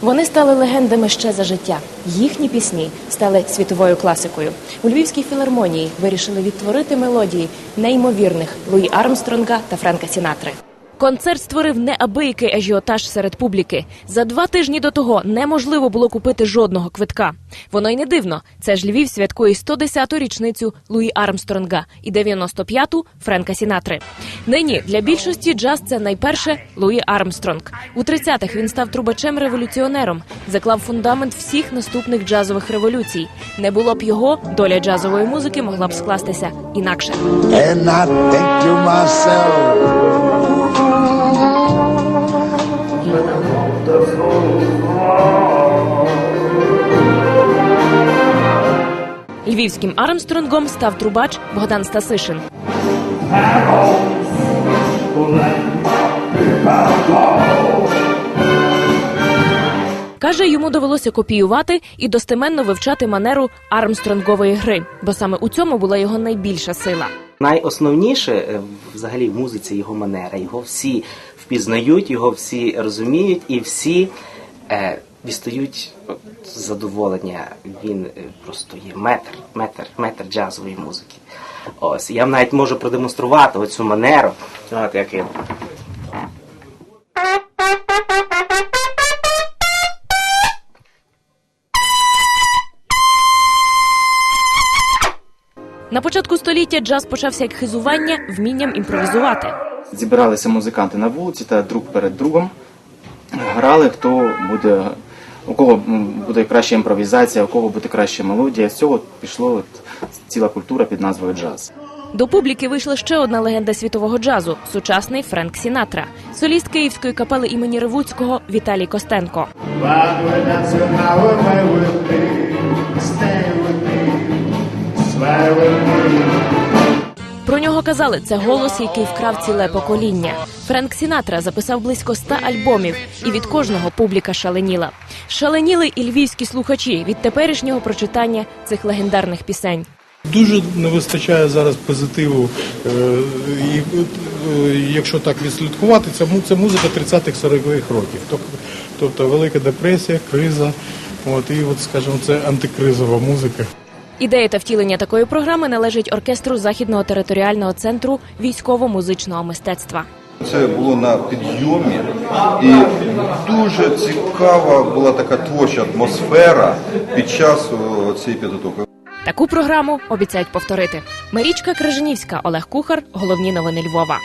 Вони стали легендами ще за життя. Їхні пісні стали світовою класикою. У Львівській філармонії вирішили відтворити мелодії неймовірних Луї Армстронга та Френка Сінатри. Концерт створив неабиякий ажіотаж серед публіки. За два тижні до того неможливо було купити жодного квитка. Воно й не дивно. Це ж Львів святкує 110-ту річницю Луї Армстронга і 95-ту Френка Сінатри. Нині для більшості джаз це найперше Луї Армстронг. У 30-х він став трубачем-революціонером, заклав фундамент всіх наступних джазових революцій. Не було б його, доля джазової музики могла б скластися інакше. And I think to myself, Львівським Армстронгом став трубач Богдан Стасишин. Каже, йому довелося копіювати і достеменно вивчати манеру армстронгової гри, бо саме у цьому була його найбільша сила. Найосновніше е, взагалі в музиці його манера. Його всі впізнають, його всі розуміють і всі е, дістають от, задоволення. Він е, просто є метр, метр, метр джазової музики. Ось я навіть можу продемонструвати оцю манеру. От як він. На початку століття джаз почався як хизування вмінням імпровізувати. Зібралися музиканти на вулиці та друг перед другом грали, хто буде, у кого буде краща імпровізація, у кого буде краща мелодія. З цього пішло от ціла культура під назвою джаз. До публіки вийшла ще одна легенда світового джазу сучасний Френк Сінатра, соліст київської капели імені Ревуцького Віталій Костенко. Stay with me, нього казали, це голос, який вкрав ціле покоління. Френк Сінатра записав близько ста альбомів, і від кожного публіка шаленіла. Шаленіли і львівські слухачі від теперішнього прочитання цих легендарних пісень. Дуже не вистачає зараз позитиву. Е, І е, якщо так відслідкувати, це, музика 30-х 40-х років. Тобто велика депресія, криза. От, і от, скажімо, це антикризова музика. Ідея та втілення такої програми належить оркестру західного територіального центру військово-музичного мистецтва. Це було на підйомі, і дуже цікава була така творча атмосфера під час цієї підготовки. Таку програму обіцяють повторити. Марічка Крижанівська, Олег Кухар. Головні новини Львова.